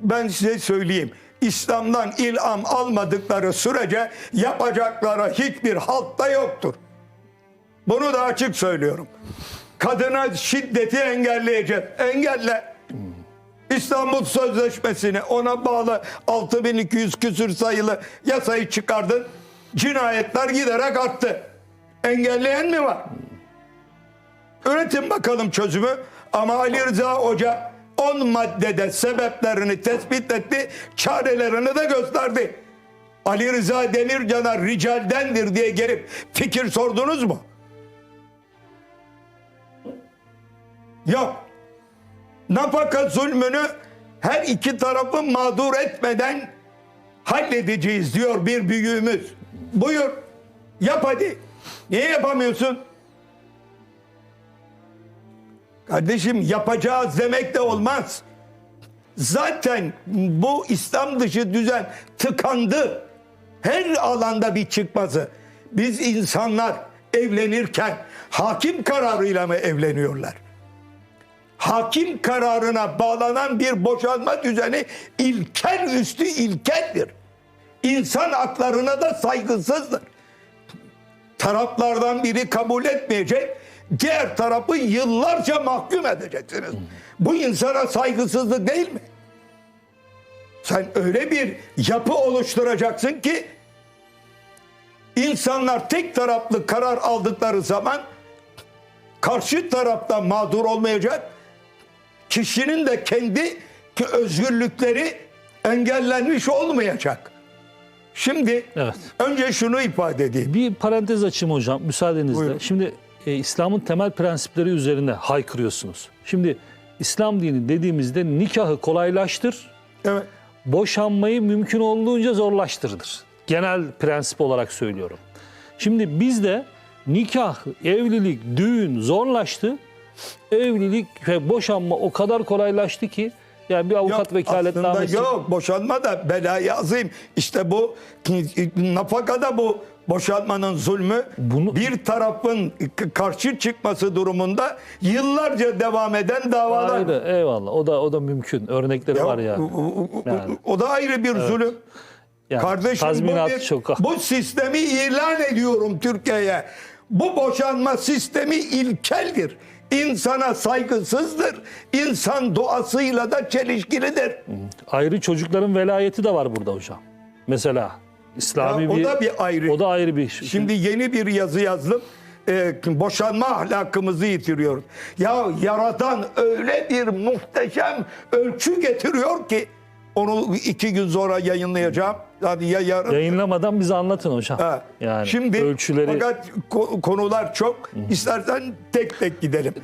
ben size söyleyeyim. İslam'dan ilham almadıkları sürece yapacakları hiçbir haltta yoktur. Bunu da açık söylüyorum. Kadına şiddeti engelleyeceğiz. Engelle. İstanbul Sözleşmesi'ni ona bağlı 6200 küsür sayılı yasayı çıkardın. Cinayetler giderek arttı. Engelleyen mi var? Üretin bakalım çözümü. Ama Ali Rıza Hoca 10 maddede sebeplerini tespit etti, çarelerini de gösterdi. Ali Rıza Demircan'a ricaldendir diye gelip fikir sordunuz mu? Yok. Nafaka zulmünü her iki tarafı mağdur etmeden halledeceğiz diyor bir büyüğümüz. Buyur. Yap hadi. Niye yapamıyorsun? Kardeşim yapacağız demek de olmaz. Zaten bu İslam dışı düzen tıkandı. Her alanda bir çıkması. Biz insanlar evlenirken hakim kararıyla mı evleniyorlar? Hakim kararına bağlanan bir boşanma düzeni ilkel üstü ilkeldir. İnsan haklarına da saygısızdır taraflardan biri kabul etmeyecek, diğer tarafı yıllarca mahkum edeceksiniz. Bu insana saygısızlık değil mi? Sen öyle bir yapı oluşturacaksın ki insanlar tek taraflı karar aldıkları zaman karşı tarafta mağdur olmayacak, kişinin de kendi ki özgürlükleri engellenmiş olmayacak. Şimdi Evet. önce şunu ifade edeyim. Bir parantez açayım hocam müsaadenizle. Buyurun. Şimdi e, İslam'ın temel prensipleri üzerine haykırıyorsunuz. Şimdi İslam dini dediğimizde nikahı kolaylaştır, Evet. boşanmayı mümkün olduğunca zorlaştırdır. Genel prensip olarak söylüyorum. Şimdi bizde nikah, evlilik, düğün zorlaştı. Evlilik ve boşanma o kadar kolaylaştı ki yani bir avukat aslında vekaletnamesi yok boşanma da belayı azim. İşte bu nafakada bu boşanmanın zulmü Bunu- bir tarafın karşı çıkması durumunda yıllarca devam eden davalar. ayrı eyvallah o da o da mümkün. Örnekleri Ya, var yani. o, Yani. o da ayrı bir zulüm. yani Kardeşim bu, bir- çok. bu sistemi ilan ediyorum Türkiye'ye. Bu boşanma sistemi ilkeldir. İnsana saygısızdır. İnsan doğasıyla da çelişkilidir. Ayrı çocukların velayeti de var burada hocam. Mesela İslami Ya o bir da bir ayrı. o da ayrı bir Şimdi yeni bir yazı yazdım. Ee, boşanma ahlakımızı yitiriyoruz. Ya yaradan öyle bir muhteşem ölçü getiriyor ki onu iki gün sonra yayınlayacağım. Hadi ya yarın. yayınlamadan bize anlatın hocam. Ha. Yani Şimdi ölçüleri fakat ko- konular çok. İstersen tek tek gidelim.